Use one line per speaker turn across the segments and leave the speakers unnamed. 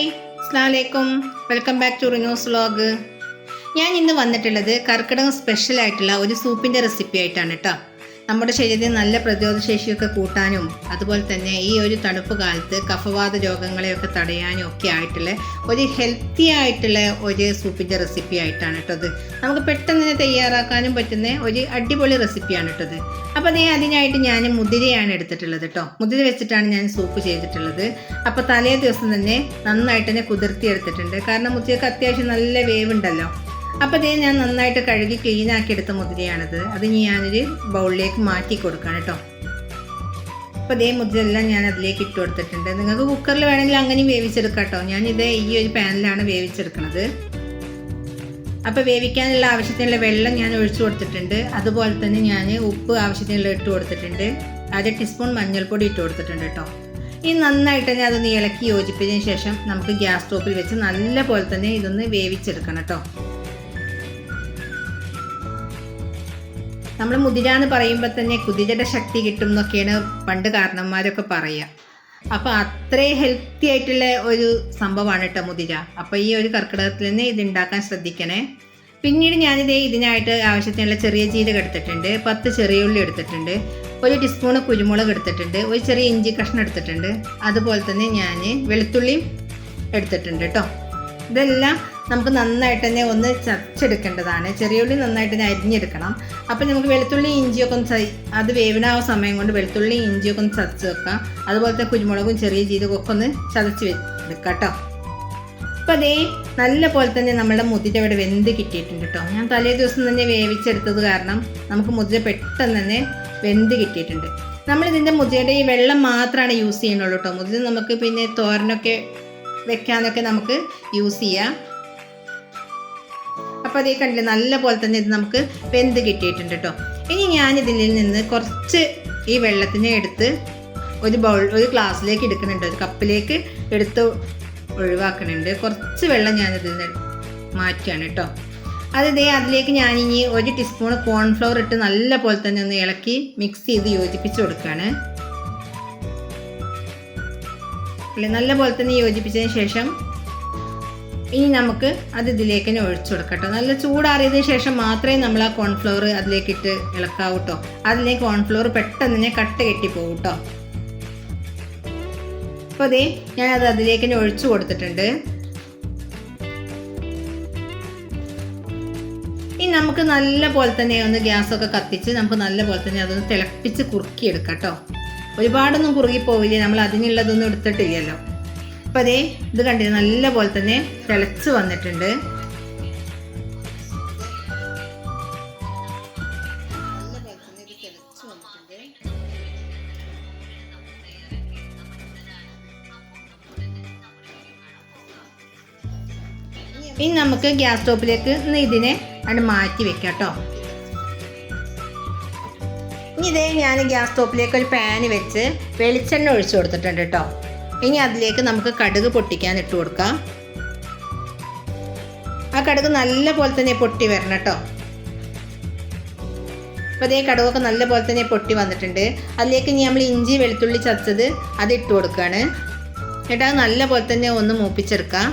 Hi അസ്ലാമലൈക്കും welcome back to Rinos vlog ഞാൻ ഇന്ന് വന്നിട്ടുള്ളത് കർക്കിടകം സ്പെഷ്യൽ ആയിട്ടുള്ള ഒരു സൂപ്പിന്റെ റെസിപ്പി ആയിട്ടാണ് കേട്ടോ. നമ്മുടെ ശരീരത്തിന് നല്ല പ്രതിരോധ ശേഷിയൊക്കെ കൂട്ടാനും അതുപോലെ തന്നെ ഈ ഒരു തണുപ്പ് കാലത്ത് കഫവാത രോഗങ്ങളെയൊക്കെ തടയാനും ഒക്കെ ആയിട്ടുള്ള ഒരു ഹെൽത്തി ആയിട്ടുള്ള ഒരു സൂപ്പിന്റെ റെസിപ്പി ആയിട്ടാണ് കേട്ടത് നമുക്ക് പെട്ടെന്ന് തന്നെ തയ്യാറാക്കാനും പറ്റുന്ന ഒരു അടിപൊളി റെസിപ്പിയാണ് കേട്ടത് അപ്പോൾ അതേ അതിനായിട്ട് ഞാൻ മുതിരയാണ് എടുത്തിട്ടുള്ളത് കേട്ടോ. മുതിര വെച്ചിട്ടാണ് ഞാൻ സൂപ്പ് ചെയ്തിട്ടുള്ളത്. അപ്പോൾ തലേ ദിവസം തന്നെ നന്നായിട്ട് തന്നെ കുതിർത്തി എടുത്തിട്ടുണ്ട്. കാരണം മുതിരക്ക് അത്യാവശ്യം നല്ല വേവുണ്ടല്ലോ. അപ്പോൾ ഇതേ ഞാൻ നന്നായിട്ട് കഴുകി ക്ലീൻ ആക്കി എടുത്ത മുതിരയാണിത് അത് ഇനി ഞാനൊരു ബൗളിലേക്ക് മാറ്റി കൊടുക്കണം കേട്ടോ. അപ്പോൾ ഇതേ മുതിരെല്ലാം ഞാൻ അതിലേക്ക് ഇട്ട് കൊടുത്തിട്ടുണ്ട്. നിങ്ങൾക്ക് കുക്കറിൽ വേണമെങ്കിൽ അങ്ങനെയും വേവിച്ചെടുക്കാം കേട്ടോ. ഞാനിത് ഈ ഒരു പാനിലാണ് വേവിച്ചെടുക്കുന്നത് അപ്പോൾ വേവിക്കാനുള്ള ആവശ്യത്തിനുള്ള വെള്ളം ഞാൻ ഒഴിച്ചു കൊടുത്തിട്ടുണ്ട്. അതുപോലെ തന്നെ ഞാൻ ഉപ്പ് ആവശ്യത്തിനുള്ള ഇട്ട് കൊടുത്തിട്ടുണ്ട്. അര ടീസ്പൂൺ മഞ്ഞൾപ്പൊടി ഇട്ട് കൊടുത്തിട്ടുണ്ട് കേട്ടോ. ഈ നന്നായിട്ട് തന്നെ അതൊന്ന് ഇളക്കി യോജിപ്പിച്ചതിന് ശേഷം നമുക്ക് ഗ്യാസ് സ്റ്റോപ്പിൽ വെച്ച് നല്ല പോലെ തന്നെ ഇതൊന്ന് വേവിച്ചെടുക്കണം കേട്ടോ. നമ്മൾ മുതിര എന്ന് പറയുമ്പോൾ തന്നെ കുതിരയുടെ ശക്തി കിട്ടും എന്നൊക്കെയാണ് പണ്ട് കാരണന്മാരൊക്കെ പറയുക അപ്പോൾ അത്രയും ഹെൽത്തി ആയിട്ടുള്ള ഒരു സംഭവമാണ് കേട്ടോ മുതിര. അപ്പോൾ ഈ ഒരു കർക്കിടകത്തിൽ നിന്ന് ഇത് ഉണ്ടാക്കാൻ ശ്രദ്ധിക്കണേ. പിന്നീട് ഞാനിത് ഇതിനായിട്ട് ആവശ്യത്തിനുള്ള ചെറിയ ജീരകം എടുത്തിട്ടുണ്ട്. പത്ത് ചെറിയ ഉള്ളി എടുത്തിട്ടുണ്ട്. ഒരു ടീസ്പൂണ് കുരുമുളക് എടുത്തിട്ടുണ്ട്. ഒരു ചെറിയ ഇഞ്ചി കഷ്ണം എടുത്തിട്ടുണ്ട്. അതുപോലെ തന്നെ ഞാൻ വെളുത്തുള്ളിയും എടുത്തിട്ടുണ്ട് കേട്ടോ ഇതെല്ലാം നമുക്ക് നന്നായിട്ട് തന്നെ ഒന്ന് ചതച്ചെടുക്കേണ്ടതാണ്. ചെറിയ ഉള്ളി നന്നായിട്ട് തന്നെ അരിഞ്ഞെടുക്കണം. അപ്പം നമുക്ക് വെളുത്തുള്ളി ഇഞ്ചിയൊക്കെ ഒന്ന് അത് വേവിനാവ സമയം കൊണ്ട് വെളുത്തുള്ളി ഇഞ്ചിയൊക്കെ ഒന്ന് ചതച്ച് വെക്കാം. അതുപോലെ തന്നെ കുരുമുളകും ചെറിയ ജീരകവും ഒക്കെ ഒന്ന് ചതച്ച് വെക്കാം കേട്ടോ അപ്പോൾ അതേ നല്ല പോലെ തന്നെ നമ്മുടെ മുതിര ഇവിടെ വെന്ത് കിട്ടിയിട്ടുണ്ട് കേട്ടോ ഞാൻ തലേ ദിവസം തന്നെ വേവിച്ചെടുത്തത് കാരണം നമുക്ക് മുതിര പെട്ടെന്ന് തന്നെ വെന്ത് കിട്ടിയിട്ടുണ്ട്. നമ്മളിതിന്റെ മുതിരയുടെ ഈ വെള്ളം മാത്രമാണ് യൂസ് ചെയ്യുന്നുള്ളൂ കേട്ടോ മുതിര നമുക്ക് പിന്നെ തോരനൊക്കെ വെക്കാനൊക്കെ നമുക്ക് യൂസ് ചെയ്യാം. അപ്പോൾ അതേ കണ്ടില്ല നല്ല പോലെ തന്നെ ഇത് നമുക്ക് വെന്ത് കിട്ടിയിട്ടുണ്ട് കേട്ടോ ഇനി ഞാൻ ഇതിൽ നിന്ന് കുറച്ച് ഈ വെള്ളത്തിനെ എടുത്ത് ഒരു ബൗൾ ഒരു ഗ്ലാസ്സിലേക്ക് എടുക്കുന്നുണ്ട്. ഒരു കപ്പിലേക്ക് എടുത്ത് ഒഴിവാക്കുന്നുണ്ട്. കുറച്ച് വെള്ളം ഞാനിതിൽ നിന്ന് മാറ്റുകയാണ് കേട്ടോ അത് ഇതേ അതിലേക്ക് ഞാനിനി ഒരു ടീസ്പൂൺ കോൺഫ്ലവർ ഇട്ട് നല്ല പോലെ തന്നെ ഒന്ന് ഇളക്കി മിക്സ് ചെയ്ത് യോജിപ്പിച്ച് കൊടുക്കുകയാണ്. നല്ല പോലെ തന്നെ യോജിപ്പിച്ചതിന് ശേഷം ഇനി നമുക്ക് അത് ഇതിലേക്ക് തന്നെ ഒഴിച്ചു കൊടുക്കട്ടോ. നല്ല ചൂടാറിയതിന് ശേഷം മാത്രമേ നമ്മൾ ആ കോൺഫ്ലവർ അതിലേക്ക് ഇട്ട് ഇളക്കാവൂ കേട്ടോ അതിലേക്ക് കോൺഫ്ലവർ പെട്ടെന്ന് തന്നെ കട്ട് കെട്ടിപ്പോകും കേട്ടോ അപ്പോൾ അതേ ഞാനത് അതിലേക്ക് തന്നെ ഒഴിച്ചു കൊടുത്തിട്ടുണ്ട്. ഇനി നമുക്ക് നല്ല പോലെ തന്നെ ഒന്ന് ഗ്യാസൊക്കെ കത്തിച്ച് നമുക്ക് നല്ല പോലെ തന്നെ അതൊന്ന് തിളപ്പിച്ച് കുറുക്കിയെടുക്കാം കേട്ടോ ഒരുപാടൊന്നും കുറുകി പോവില്ല നമ്മൾ അതിനുള്ളതൊന്നും എടുത്തിട്ടില്ലല്ലോ. അപ്പോൾ അതേ ഇത് കണ്ടിരുന്ന നല്ല പോലെ തന്നെ തിളച്ച് വന്നിട്ടുണ്ട്. ഇനി നമുക്ക് ഗ്യാസ് സ്റ്റോപ്പിലേക്ക് ഇതിനെ അവിടെ മാറ്റി വെക്കാം കേട്ടോ ഇനി ഇതേ ഞാൻ ഗ്യാസ് സ്റ്റോപ്പിലേക്ക് ഒരു പാന് വെച്ച് വെളിച്ചെണ്ണ ഒഴിച്ചു കൊടുത്തിട്ടുണ്ട് കേട്ടോ ഇനി അതിലേക്ക് നമുക്ക് കടുക് പൊട്ടിക്കാൻ ഇട്ട് കൊടുക്കാം. ആ കടുക് നല്ല പോലെ തന്നെ പൊട്ടി വരണം കേട്ടോ. അപ്പോൾ അതേ കടുകൊക്കെ നല്ല പോലെ തന്നെ പൊട്ടി വന്നിട്ടുണ്ട്. അതിലേക്ക് ഇനി നമ്മൾ ഇഞ്ചി വെളുത്തുള്ളി ചതച്ചത് അത് ഇട്ട് കൊടുക്കുകയാണ് എന്നിട്ട് നല്ല പോലെ തന്നെ ഒന്ന് മൂപ്പിച്ചെടുക്കാം.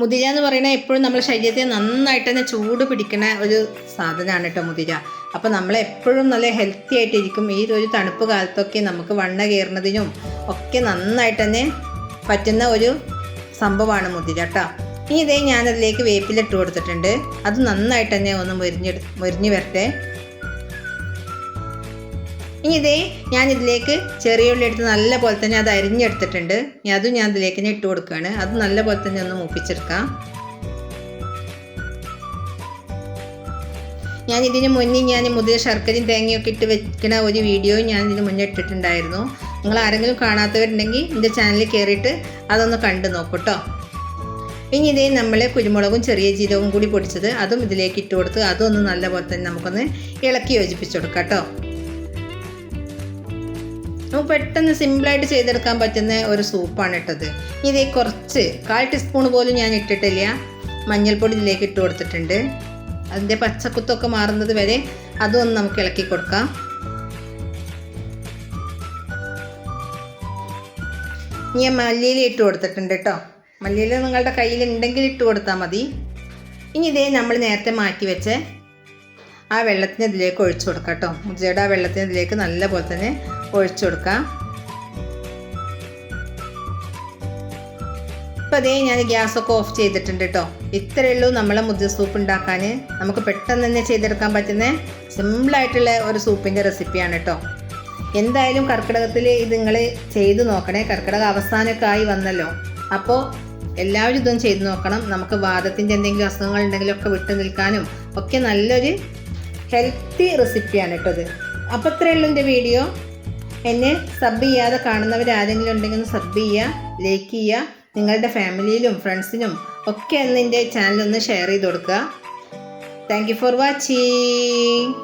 മുതിര എന്ന് പറയുന്നത് എപ്പോഴും നമ്മുടെ ശരീരത്തെ നന്നായിട്ട് തന്നെ ചൂട് പിടിക്കുന്ന ഒരു സാധനമാണ് കേട്ടോ മുതിര. അപ്പോൾ നമ്മൾ എപ്പോഴും നല്ല ഹെൽത്തി ആയിട്ടിരിക്കും. ഈ ഒരു തണുപ്പ് കാലത്തൊക്കെ നമുക്ക് വണ്ണ കയറുന്നതിനും ഒക്കെ നന്നായിട്ട് തന്നെ പറ്റുന്ന ഒരു സംഭവമാണ് മുതിര കേട്ടോ. ഇനി ഇതേ ഞാനതിലേക്ക് വേപ്പിലിട്ട് കൊടുത്തിട്ടുണ്ട്. അത് നന്നായിട്ട് തന്നെ ഒന്ന് മുരിഞ്ഞെടു മുരിഞ്ഞ് വരട്ടെ. ഇനി ഇതേ ഞാൻ ഇതിലേക്ക് ചെറിയ ഉള്ളി എടുത്ത് നല്ല പോലെ തന്നെ അത് അരിഞ്ഞെടുത്തിട്ടുണ്ട്. ഇനി അതും ഞാൻ ഇതിലേക്ക് തന്നെ ഇട്ട് കൊടുക്കുകയാണ്. അത് നല്ല പോലെ തന്നെ ഒന്ന് മൂപ്പിച്ചെടുക്കാം. ഞാൻ ഇതിന് മുന്നേ ഞാൻ മുതിര ശർക്കരയും തേങ്ങയൊക്കെ ഇട്ട് വെക്കുന്ന ഒരു വീഡിയോ ഞാൻ ഇതിന് മുന്നേ ഇട്ടിട്ടുണ്ടായിരുന്നു. നിങ്ങൾ ആരെങ്കിലും കാണാത്തവരുണ്ടെങ്കിൽ എന്റെ ചാനലിൽ കയറിയിട്ട് അതൊന്ന് കണ്ടു നോക്കൂട്ടോ ഇനി ഇതേ നമ്മൾ കുരുമുളകും ചെറിയ ജീരകവും കൂടി പൊടിച്ചത് അതും ഇതിലേക്ക് ഇട്ട് കൊടുത്ത് അതും ഒന്ന് നല്ല പോലെ തന്നെ നമുക്കൊന്ന് ഇളക്കി യോജിപ്പിച്ചു കൊടുക്കാം കേട്ടോ നമുക്ക് പെട്ടെന്ന് സിമ്പിളായിട്ട് ചെയ്തെടുക്കാൻ പറ്റുന്ന ഒരു സൂപ്പാണ് ഇട്ടത്. ഇത് കുറച്ച് കാൽ ടീസ്പൂൺ പോലും ഞാൻ ഇട്ടിട്ടില്ല. മഞ്ഞൾപ്പൊടി ഇതിലേക്ക് ഇട്ട് കൊടുത്തിട്ടുണ്ട്. അതിന്റെ പച്ചക്കുത്തൊക്കെ മാറുന്നത് വരെ അതൊന്ന് നമുക്ക് ഇളക്കി കൊടുക്കാം. ഇനി ഞാൻ മല്ലിയില ഇട്ട് കൊടുത്തിട്ടുണ്ട് കേട്ടോ. മല്ലിയില നിങ്ങളുടെ കയ്യിൽ ഉണ്ടെങ്കിൽ ഇട്ട് കൊടുത്താൽ മതി. ഇനി ഇതേ നമ്മൾ നേരത്തെ മാറ്റി വെച്ച് ആ വെള്ളത്തിന് ഇതിലേക്ക് ഒഴിച്ചു കൊടുക്കാം കേട്ടോ. ഉച്ചയുടെ ആ വെള്ളത്തിന് ഇതിലേക്ക് നല്ല പോലെ തന്നെ ഒഴിച്ചു കൊടുക്കാം. ഇപ്പം അതേ ഞാൻ ഗ്യാസൊക്കെ ഓഫ് ചെയ്തിട്ടുണ്ട് കേട്ടോ. ഇത്രയേ ഉള്ളൂ നമ്മളെ മുതിർ സൂപ്പ് ഉണ്ടാക്കാൻ. നമുക്ക് പെട്ടെന്ന് തന്നെ ചെയ്തെടുക്കാൻ പറ്റുന്ന സിമ്പിളായിട്ടുള്ള ഒരു സൂപ്പിന്റെ റെസിപ്പിയാണ് കേട്ടോ. എന്തായാലും കർക്കിടകത്തിൽ ഇത് നിങ്ങൾ ചെയ്ത് നോക്കണേ. കർക്കിടക അവസാനമൊക്കെ ആയി വന്നല്ലോ. അപ്പോൾ എല്ലാവരും ഇതും ചെയ്ത് നോക്കണം. നമുക്ക് വാദത്തിന്റെ എന്തെങ്കിലും അസുഖങ്ങൾ ഉണ്ടെങ്കിലൊക്കെ വിട്ടു നിൽക്കാനും ഒക്കെ നല്ലൊരു ഹെൽത്തി റെസിപ്പിയാണ് കേട്ടോ ഇത്. അപ്പോൾ ഇത്രയേ ഉള്ളൂ എന്റെ വീഡിയോ എന്നെ സബ് ചെയ്യാതെ കാണുന്നവർ ആരെങ്കിലും ഉണ്ടെങ്കിൽ ഒന്ന് സബ് ചെയ്യുക ലൈക്ക് ചെയ്യുക നിങ്ങളുടെ ഫാമിലിയിലും ഫ്രണ്ട്സിനും ഒക്കെ ഒന്ന് എന്റെ ചാനൽ ഒന്ന് ഷെയർ ചെയ്ത് കൊടുക്കുക. Thank you for watching